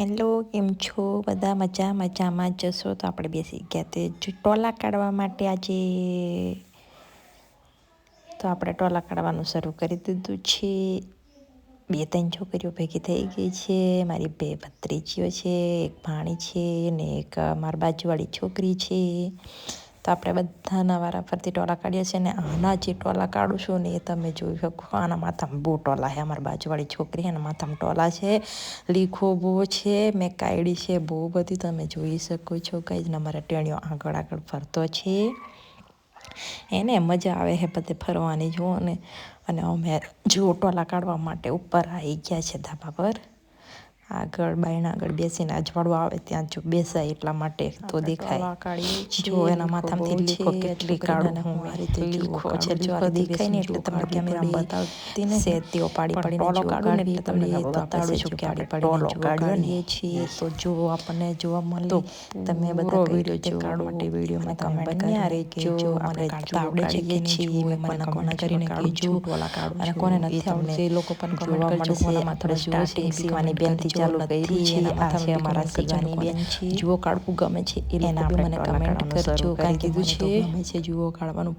Hello, કેમ છો? બધા મજા, મજામાં જશો તો આપણે બેસી ગયા તે ટોલા કાઢવા માટે આજે. તો આપણે ટોલા કાઢવાનું શરૂ કરી દીધું છે. બે, ત્રણ છોકરીઓ ભેગી થઈ ગઈ છે. મારી બે ભત્રીજીઓ છે, એક ભાણી છે ને એક મારી બાજુવાળી છોકરી છે. તો આપણે બધાના વારા ફરતી ટોલા કાઢીએ છીએ ને આના જે ટોલા કાઢું છું ને એ તમે જોઈ શકો. આના માથામાં બહુ ટોલા છે. અમારી બાજુવાળી છોકરી એના માથામાં ટોલા છે. લીખો બહુ છે. મેં કાઢી છે બહુ બધી. તમે જોઈ શકો છો કઈ જ અમારા ટેણીઓ આગળ આગળ ફરતો છે. એને મજા આવે છે બધે ફરવાની. જુઓ ને. અને અમે જુઓ ટોલા કાઢવા માટે ઉપર આવી ગયા છે ધાબા પર. આગળ બાયણા આગળ બેસીને અજવાળું આવે ત્યાં જો બેસાય એટલા માટે તો દેખાય. જો એના માથામાંથી લીખો કેટલી કાળું હું લીખો છે લીખો દેખાય ને એટલે તમને કેમેરા બતાવતી ને સેતીઓ પાડી પાડી ટોલો કાઢું ને એટલે તમને બતાડું છું કે આપણે ટોલો કાઢીએ છીએ તો જો આપણને જોવા મળે તો તમે બધા વીડિયો જો કાઢવા માટે વિડીયોમાં કમેન્ટ બન્યા રહેજો આપણે કાઢતા આવડે છે છીએ મને કમેન્ટ કરીને કહેજો. ટોલા કાઢું અને કોને નથી આવડે એ લોકો પણ કમેન્ટ કરજો કોનામાં થોડે સ્ટાર્ટિંગ સીવાની બેનથી ચાલુ કરી છે આ છે અમારા સીવાની બેન છે. જુઓ કાઢવું ગમે છે. એ લોકો બી મને કમેન્ટ કરજો કારણ કીધું છે? ગમે છે જુઓ કાઢવાનું.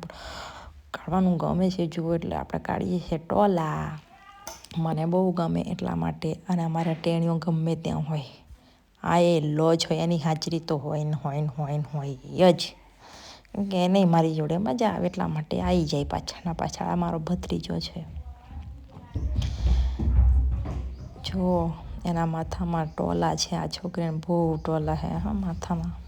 કાઢવાનું ગમે છે જુઓ એટલે આપણે કાઢીએ છીએ ટોલા. મને બહુ ગમે એટલા માટે. અને અમારા ટેણીઓ ગમે ત્યાં હોય. આ એ લોજ હોય એની હાજરી તો હોય ને હોય ને હોય ને હોય જ. કે નહીં મારી જોડે મજા આવે એટલા માટે આવી જાય પાછળના પાછળ. આ મારો ભત્રીજો છે. જો એના માથામાં ટોલા છે, આ છોકરીને બહુ ટોલા છે હા, માથામાં.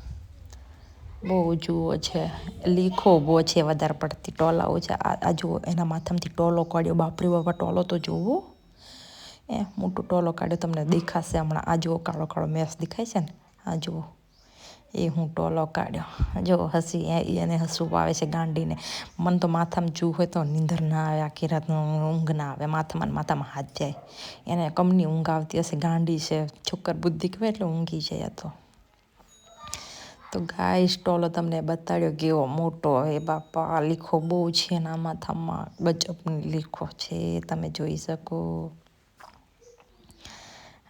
બહુ જુઓ છે, લીખો બહુ છે વધારે પડતી ટોલાઓ છે. આ જુઓ, એના માથામાંથી ટોલો કાઢ્યો. બાપરી બાપા, ટોલો તો જુઓ. એ મોટો ટોલો કાઢ્યો, તમને દેખાશે હમણાં. આ જુઓ, કાળો કાળો મેસ દેખાય છે ને? આ જુઓ. એ હું ટોલો કાઢ્યો જો હસી એને હસવું આવે છે ગાંડીને. મન તો માથામાં જુ હોય તો નીંદર ના આવે, આખી રાતનું ઊંઘ ના આવે. માથામાં માથામાં હાથ જાય. એને કમની ઊંઘ આવતી હશે, ગાંડી છે, છોકર બુદ્ધિ કહેવાય એટલે ઊંઘી જાય તો. તો ગાય સ્ટોલો તમને બતાડ્યો કેવો મોટો એ બાપા. લીખો બહુ છે એના માથામાં. બચપની લીખો છે, તમે જોઈ શકો.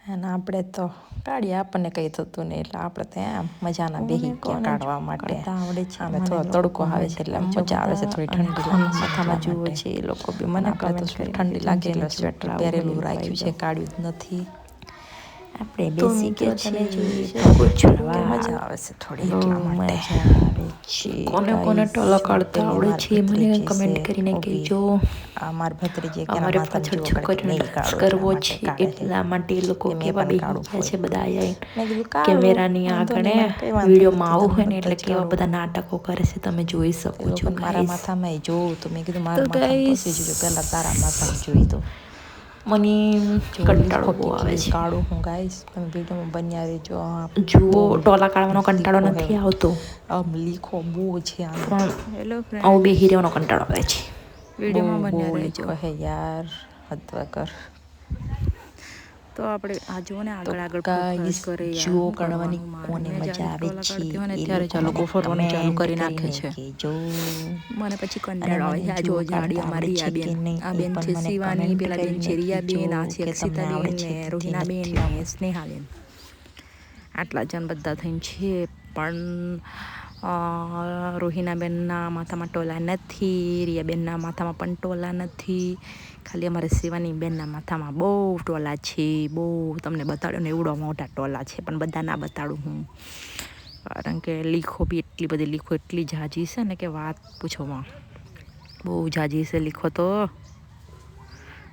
અને આપણે તો કાઢીએ આપણને કંઈ થતું નહીં એટલે આપણે તો એમ મજાના બેહી ગયા કાઢવા માટે. આવડે છે અમે થોડો તડકો આવે છે. એટલે મજા આવે છે થોડી ઠંડી માથામાં જુઓ છે એ લોકો બી. મને આપણે તો ઠંડી લાગે એટલે સ્વેટર પહેરેલું રાખ્યું છે કાઢ્યું જ નથી. આપણે બેસી ગયા છીએ. મજા આવે છે થોડી એટલા માટે. કોને કોને ટોલા કાઢતા આવડે છે મને કમેન્ટ કરીને કહેજો. અમાર ભત્રીજી કે અમારે પાછળ છોકરીને ડાન્સ કરવો છે એટલા માટે એ લોકો કેવા બેહી છે બધા આયા કેમેરાની આગળ વિડીયોમાં આવું હોય ને એટલે કેવા બધા નાટકો કરે છે તમે જોઈ શકો છો મારા માથામાં જોઉં તો મેં કીધું મારા માથામાં પહેલા તારા માથામાં જોઈ તો. મને કંટાળો બહુ આવે છે. કાળું હું ગાઈશ તમે વિડીયોમાં બન્યા રહેજો જુઓ ટોલા કાઢવાનો કંટાળો નથી આવતો. આમ લીખો બહુ છે પણ હેલો ફ્રેન્ડ આવું બે હીરાનો કંટાળો આવે છે. વિડીયોમાં બન્યા રહેજો. હે યાર હદવા વગર. તો આપણે આ જો ને આગળ આગળ ગાઈસ કરે જુઓ કરવાની કોને મજા આવે છે ટોલા કાઢતી હોય ને એ ત્યારે ચાલો લોકોને ફોરવાનું ચાલુ કરી નાખે છે. જો મને પછી કંટાળો આવે છે. આ જો જાડી અમારી આ બેન આ બેન છે શિવાની પેલા બેન છે રિયા બેન આ છે અક્ષિતા બેન ને રોહિના બેન ને સ્નેહા બેન. આટલા જણ બધા થઈને છે પણ રોહિના બેનના માથામાં ટોલા નથી રિયા બેનના માથામાં પણ ટોલા નથી. ખાલી અમારે શિવાની બેનના માથામાં બહુ ટોલા છે, બહુ. તમને બતાડ્યો ને એવડો મોટા ટોલા છે, પણ બધા ના બતાડું હું. કારણ કે લીખો બી એટલી બધી, લીખો એટલી જાજી છે ને કે વાત પૂછોમાં બહુ જાજી છે લીખો તો.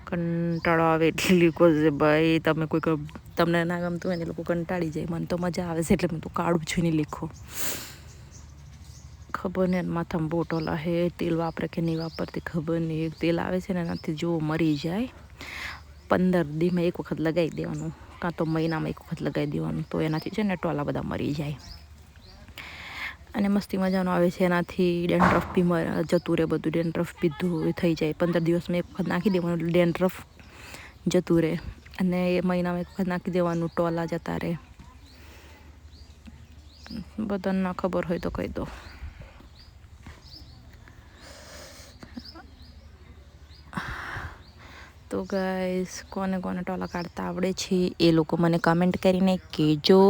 કંટાળો આવે એટલી લીખો છે ભાઈ. તમે કોઈક તમને ના ગમતું હોય ને એ લોકો કંટાળી જાય. મને તો મજા આવે છે એટલે હું તો કાઢું છું નહીં લીખો. ખબર નહીં, માથામાં બહુ ટોલા હે, તેલ વાપરે કે નહીં વાપરતી ખબર નહીં. તેલ આવે છે ને, એનાથી જો મરી જાય. પંદર દીમાં એક વખત લગાવી દેવાનું, કાં તો મહિનામાં એક વખત લગાવી દેવાનું, તો એનાથી છે ને ટોલા બધા મરી જાય. અને મસ્તી મજાનો આવે છે, એનાથી ડેન્ડ્રફ બી જતું રહે બધું, ડેન્ડ્રફ બી થઈ જાય. પંદર દિવસમાં એક વખત નાખી દેવાનું, ડેન્ડ્રફ જતું રહે. અને એ મહિનામાં એક વખત નાખી દેવાનું, ટોલા જતા રહે. બધાને ના ખબર હોય તો કહી દો. તો ગાઈસ કોને કોને ટોલા કાઢતા આવડે છે એ લોકો મને કમેન્ટ કરીને કહેજો.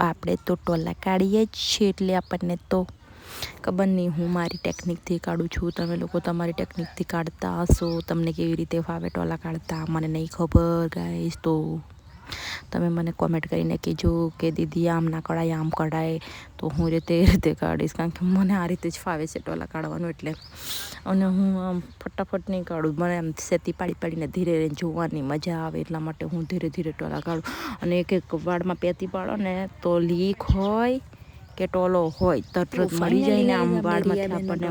આપણે તો ટોલા કાઢીએ જ છીએ એટલે આપણને તો ખબર નહીં હું મારી ટેકનિકથી કાઢું છું. તમે લોકો તમારી ટેકનિકથી કાઢતા હશો. તમને કેવી રીતે ફાવે ટોલા કાઢતા, મને નહીં ખબર ગાઈસ તો તમે મને કોમેન્ટ કરીને કહેજો કે દીદી આમ ના કઢાય આમ કઢાય તો હું રીતે એ રીતે કાઢીશ. કારણ કે મને આ રીતે જ ફાવે છે ટોલા કાઢવાનું એટલે. અને હું આમ ફટાફટ નહીં કાઢું. મને આમ સેતી પાડી પાડીને ધીરે જોવાની મજા આવે એટલા માટે હું ધીરે ધીરે ટોલા કાઢું. અને એક એક વાળમાં પેતી પાડો ને તો લીક હોય. કે ટોલો હોય તરત મળી જાય ને આમ વાળમાંથી આપણને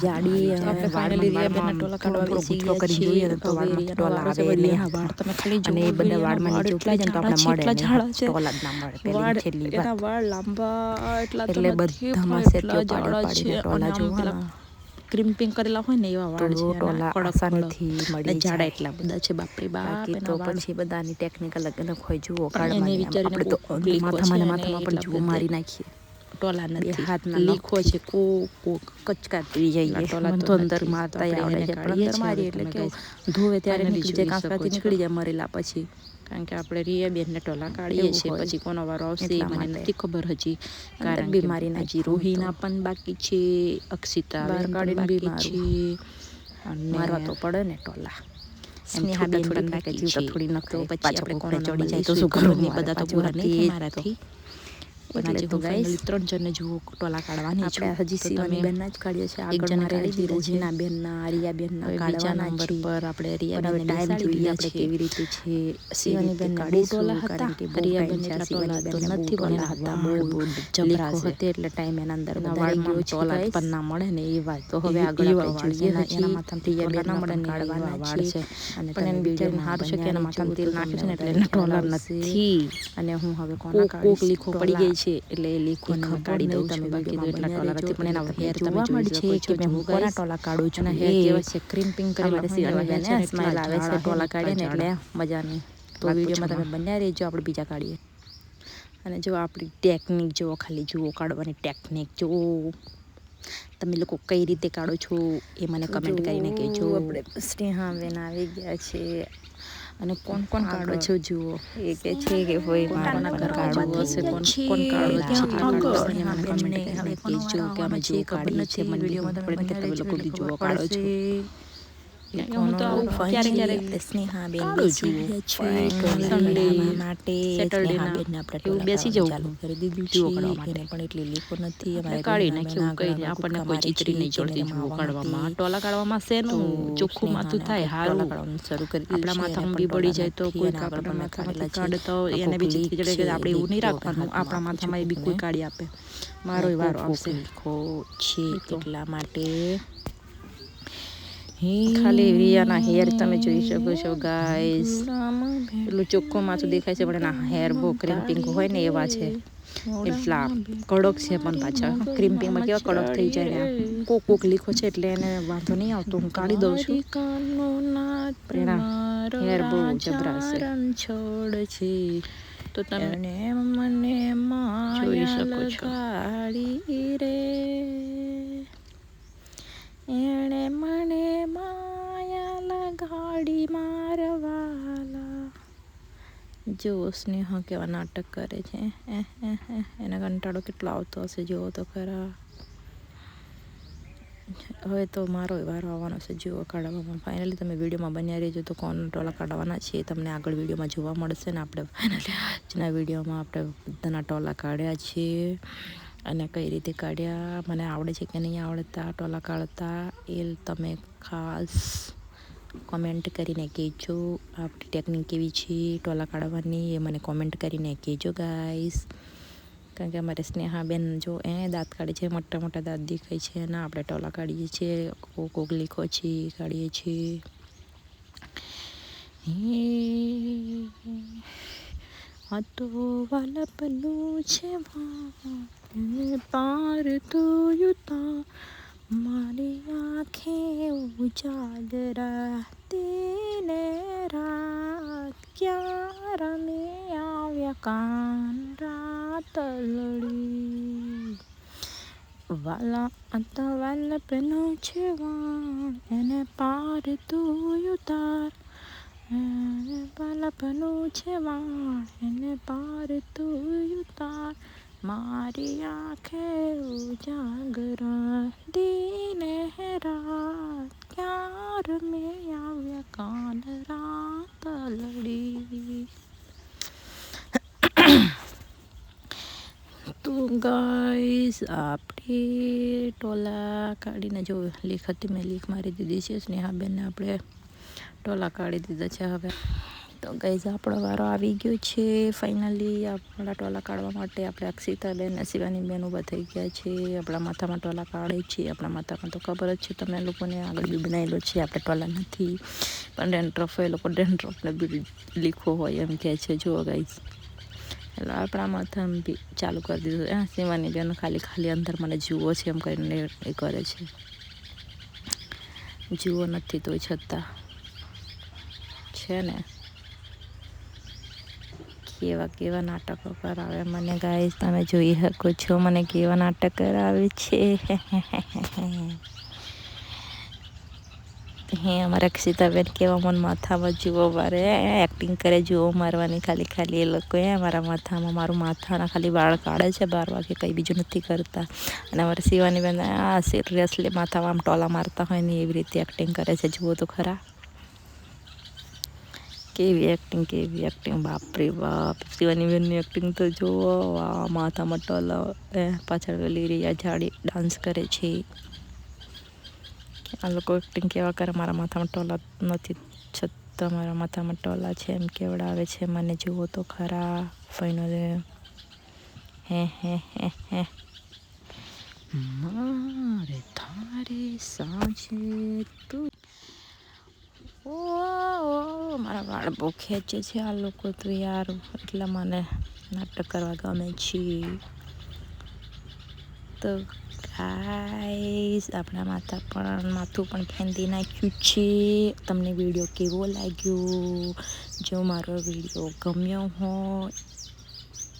જાડી ગુચકો ગયા કરી જોઈએ ને તો વાળમાં એના ટોલા આવે વાળ તમે ખાલી અને એ બધા વાળમાં નીચે ઉતરી જાય તો આપણે મળે. ટોલા જ ના મળે વાળ છેલ્લી વાત. લાંબા એટલા બધામાં સેતીઓ પાડી પાડીને છે. ટોલા જોવાના. ક્રિમ્પિંગ કરેલા હોય ને એવા વાળ છે આસાનીથી મળી જાડા એટલા બધા છે બાપરે બાપ તો પછી બધાની ટેકનિક અલગ અલગ હોય. જુઓ કાળમાં આપણે તો માથામાં માથામાં પણ જુઓ મારી નાખીએ. ટોલા નથી. હાથના લીખો છે છે કોક કોક. કચકાતી જઈએ. ટોલા તો અંદર મારતા આવડે છે. અંદર મારી એટલે કે ધોવે ત્યારે નીકળી જાય કાંકરાથી નીકળી જાય મરેલા પછી. કારણ કે આપણે રિયાબેનને ટોલા કાઢીએ છીએ પછી કોનો વારો આવશે મને નથી ખબર હજી. કારણ બીમારીના હજી રોહિના પણ બાકી છે અક્ષિતા બાકી છે. અને મારવા તો પડે ને ટોલા. થોડી પણ બાકી છે. થોડી ન પછી આપણે કોને ચડી જાય તો શું કરવું બધા તો પૂરા નહીં મારાથી એટલે એટલે તો તો ત્રણ જણને જુઓ ટોલા કાઢવાની આપણે હજી સીવાની બેનના જ કાઢીએ છીએ આગળ મારે હજી રોજીના બેનના આર્યા બેનના કાઢવાના નંબર પર આપણે પણ હવે ટાઈમ જોઈએ આપણે કેવી રીતે છે શિવાની બેન બેનને ટોલા હતા. કારણ કે બહુ રિયાબેન ટાઈમ છે એટલા ટોલા તો નથી, પણ એના હતા વાળ બહુ જબરા હતી એટલે ટાઈમ એના અંદર ગયો ટોલા પણ ના મળે ને એ વાત તો હવે આગળ આપણે જોઈએ. એના માથામાંથી રિયા ટોલા બેનના ના મળે ને કાઢવાના વાળ છે. અને પણ એને બિચારીને છે કે એના માથામાં તેલ નાખે છે ને એટલે એને ટોલા નથી અને હું હવે કોના કોક લીખો પડી ગઈ છે એટલે એ લીખો એ કાઢી દઉં છું. તમે બાકી તો એટલા ટોલા નથી પણ એના હેર તમે જોઈ શકો છો કે હું કોના ટોલા કાઢું છું? હેર કેવા છે કરેલા હોય ને એવા છે બેને સ્માઈલ આવે છે ટોલા કાઢીને એટલે મજાની તો વિડીયોમાં તમે બન્યા રહેજો આપણે બીજા કાઢીએ. અને જો આપણી ટેકનિક જુઓ ખાલી જુઓ કાઢવાની ટેકનિક જુઓ. તમે લોકો કઈ રીતે કાઢો છો એ મને કમેન્ટ કરીને કહેજો. આપણે સ્નેહા બેન આવી ગયા છે. અને કોણ કોણ કાળો છે જુઓ. એ કે છે કે હોય મારા કાળો છે કોણ કોણ કાળો છે, કેટલા છે. કાઢવો છે, મને કોનો કહેજો કે અમે જે જુઓ છે મને વિડીયોમાં કે તમે લોકો બી જુઓ કાળો છો. બેસી જવું. ચાલુ કરી દીધું છે પણ એટલી લીખો નથી કાઢી નાખ્યું કઈ આપણને કોઈ નહીં એને જુઓ કાઢવામાં ટોલા કાઢવામાં શેનું ચોખ્ખું માથું થાય હારું કાઢવાનું શરૂ કરી આપણા માથામાં બી પડી જાય તો કોઈ આપણા માથામાંથી કાઢે તો એને બી ચડે કે આપણે એવું નહીં રાખવાનું આપણા માથામાં બી કોઈ કાઢી આપે મારો વારો આવશે લીખો છે. એટલા માટે ખાલી રિયાના હેર તમે જોઈ શકો છો ગાઈસ પેલું ચોખ્ખું માથું દેખાય છે પણ એના હેર બહુ ક્રિમ્પિંગ હોય ને એવા છે એટલા કડક છે પણ પાછા ક્રિમ્પિંગમાં કેવા કડક થઈ જાય ને કોક કોક લીખો છે એટલે એને વાંધો નહીં આવતો હું કાઢી દઉં છું પણ એના હેર બહુ જબરા છે છોડ છે તો તમે મને જોઈ શકો છો. રે એણે મને માયા લગાડી મારવાલા. જુઓ સ્નેહ કેવા નાટક કરે છે. એને કંટાળો કેટલો આવતો હશે, જુઓ તો ખરા. હવે તો મારો વારો આવવાનો છે, જુઓ કાઢવામાં. ફાઇનલી તમે વિડીયોમાં બન્યા રહેજો, તો કોણ ટોલા કાઢવાના છે, તમને આગળ વિડીયોમાં જોવા મળશે ને આપણે ફાઇનલી આજના વિડીયોમાં આપણે બધાના ટોલા કાઢ્યા છીએ અને કઈ રીતે કાઢ્યા? મને આવડે છે કે નહીં આવડતા? ટોલા કાઢતા? એ તમે ખાસ કોમેન્ટ કરીને કહેજો. આપણી ટેકનિક કેવી છે ટોલા કાઢવાની એ મને કોમેન્ટ કરીને કહેજો ગાઈસ કારણ કે અમારે સ્નેહા બેન જો એ દાંત કાઢે છે, મોટા મોટા દાંત દેખાય છે અને આપણે ટોલા કાઢીએ છીએ, કોક કોક કાઢીએ છીએ. હે, આ તો વાલપનું છે વાં પાર તો યુતા મારી આંખે ઉજાગરા તેને રાત ક્યાં રમે આવ્યા કાન રાત લડી વાલા અંત વાલ પેનો છે વાણ એને પાર તું એને વાલા પેનો છે વાણ એને પાર તું ઉતાર મારી આંખે ઉજાગરા દીને રાત ક્યાર મેં આવ્યા કાન રાત લડી? તો ગાઈસ આપણી ટોલા કાઢીને જો, લીખ હતી મેં, લીખ મારી દીધી છે. સ્નેહાબેનને આપણે ટોલા કાઢી દીધા છે હવે. તો ગાઈઝ આપણો વારો આવી ગયો છે. ફાઇનલી આપણા ટોલા કાઢવા માટે આપણે અક્ષિતાબેન અને શિવાનીબેન ઊભા થઈ ગયા છે. આપણા માથામાં ટોલા કાઢે છે. આપણા માથામાં તો ખબર જ છે તમે લોકોને આગળ બી બનાવેલો છે. આપણે ટોલા નથી. પણ ડેન્ડ્રફ એ લોકો ડેન્ડ્રફને બી લીખો હોય એમ કહે છે. જુઓ ગઈઝ એટલે આપણા માથામાં બી ચાલુ કરી દીધું હા, શિવાની બેન ખાલી ખાલી અંદર મને જુઓ છે એમ કરીને એ કરે છે. જુઓ નથી તોય છતાં. છે ને? કેવા કેવા નાટકો કરાવે. મને ગાઈસ તમે જોઈ શકો છો, મને કેવા નાટક કરાવે છે. હે, અમારા અક્ષિતાબેન કેવા મન માથામાં જુઓ મારે. એક્ટિંગ કરે જુઓ મારવાની ખાલી ખાલી એ લોકો એ મારા માથામાં. મારું માથાના ખાલી વાળ કાઢે છે, બાર વાગે કંઈ બીજું નથી કરતા. અને અમારે શિવાની બેન, આ સિરિયસલી માથામાં આમ ટોલા મારતા હોય ને એવી રીતે એક્ટિંગ કરે છે. જુઓ તો ખરા. કેવી એક્ટિંગ કેવી એક્ટિંગ બાપરે બાપ. શિવાની બેનની એક્ટિંગ તો જુઓ આ માથામાં ટોલ એ, પાછળ વેલી રિયા જાડી ડાન્સ કરે છે. આ લોકો એક્ટિંગ કેવા કરે, મારા માથામાં ટોલા નથી, છતાં મારા માથામાં ટોલા છે એમ કેવડાવે છે મને, જુઓ તો ખરા ફાઇનલ હે હે હે હે. મારે તારે સાંજે તું ઓ મારા વાળ બહુ ખેંચે છે આ લોકો તો યાર. એટલે મને નાટક કરવા ગમે છે. તો ગાઈસ આપણા માથા પણ માથું પણ ફેંદી નાખ્યું છે. તમને વીડિયો કેવો લાગ્યો? જો મારો વીડિયો ગમ્યો હોય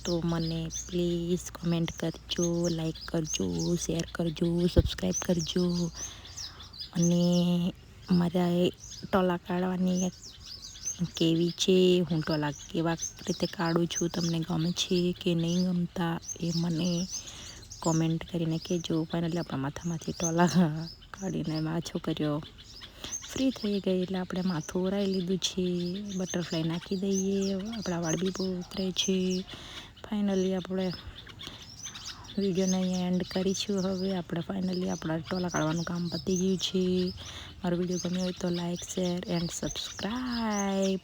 તો મને પ્લીઝ કમેન્ટ કરજો લાઈક કરજો શેર કરજો સબસ્ક્રાઈબ કરજો. અને મારા ટોલા કાઢવાની એક કેવી છે, હું ટોલા કેવા રીતે કાઢું છું, તમને ગમે છે કે નહીં ગમતા એ મને કોમેન્ટ કરીને કહેજો. ફાઇનલી આપણા માથામાંથી ટોલા કાઢીને આ છોકરીઓ ફ્રી થઈ ગઈ એટલે આપણે માથું ઓરાઈ લીધું છે. બટરફ્લાય નાખી દઈએ. આપણા વાળ બી બહુ ઉતરે છે. ફાઇનલી આપણે વિડીયોને અહીંયા એન્ડ કરીશું હવે આપણે ફાઇનલી આપણા ટોલા કાઢવાનું કામ પતી ગયું છે. મારો વીડિયો ગમ્યો હોય તો લાઈક શેર એન્ડ સબસ્ક્રાઈબ